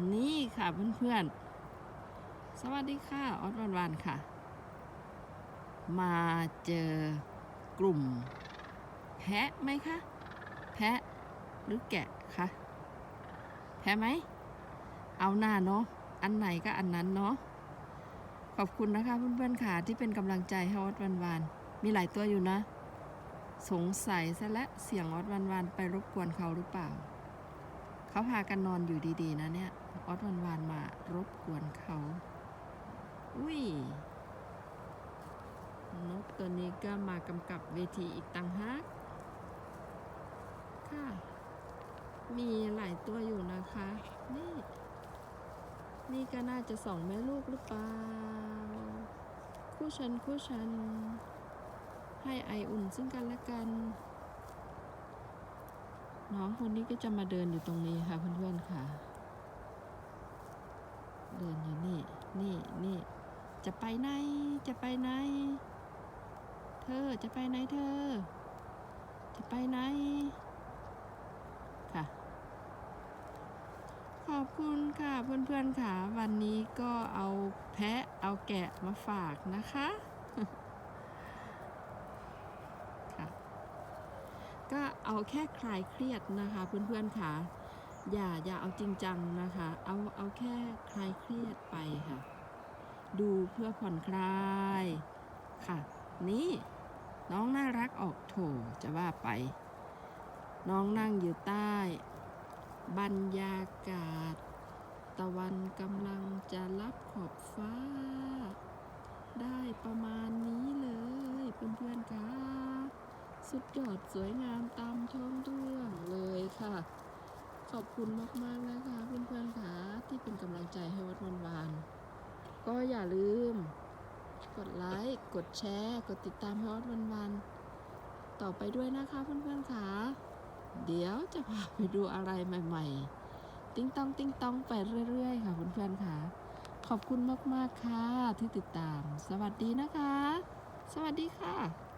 นี่ค่ะเพื่อนๆ สวัสดีค่ะออสวันวันค่ะ มาเจอกลุ่ม แพะไหมคะ แพะหรือแกะคะแพะไหม เอาหน้าเนาะ อันไหนก็อันนั้นเนาะ ขอบคุณนะคะเพื่อนๆค่ะ ที่เป็นกำลังใจให้ออสวันวัน มีหลายตัวอยู่นะ สงสัยซะและเสียงออสวันวันไปรบกวนเขาหรือเปล่า เขาพากันนอนอยู่ดีๆ นะเนี่ยออสวันวานมารบกวนเขา อุ้ย นกตัวนี้ก็มากำกับเวทีอีกต่างหากค่ะ มีหลายตัวอยู่นะคะ นี่ นี่ก็น่าจะสองแม่ลูกหรือเปล่า คู่ชันคู่ชัน ให้ไออุ่นซึ่งกันและกัน น้องคนนี้ก็จะมาเดินอยู่ตรงนี้ค่ะเพื่อนๆค่ะ เดินอยู่นี่ นี่นี่ จะไปไหน จะไปไหน เธอจะไปไหนเธอ จะไปไหน ค่ะ ขอบคุณค่ะเพื่อนๆค่ะ วันนี้ก็เอาแพะเอาแกะมาฝากนะคะ ค่ะ ก็ เอาแค่คลายเครียดนะคะเพื่อนๆค่ะ อย่าอย่าเอาจริงจังนะคะ เอาเอาแค่คลายเครียดไปค่ะ ดูเพื่อผ่อนคลายค่ะ นี่น้องน่ารักออกโถจะว่าไป น้องนั่งอยู่ใต้ บรรยากาศ ตะวันกำลังจะรับขอบฟ้า ได้ประมาณนี้เลยเพื่อนๆค่ะ สุดยอดสวยงามตามท้องเรื่องเลยค่ะ ขอบคุณมากๆนะคะเพื่อนๆค่ะที่เป็นกำลังใจให้วัดวันวานก็อย่าลืม กดไลค์ กดแชร์ กดติดตามให้วัดวันวานต่อไปด้วยนะคะเพื่อนๆค่ะเดี๋ยวจะพาไปดูอะไรใหม่ๆ ติ้งต้องติ้งต้องไปเรื่อยๆ ค่ะเพื่อนๆค่ะ ขอบคุณมากๆค่ะที่ติดตาม สวัสดีนะคะ สวัสดีค่ะ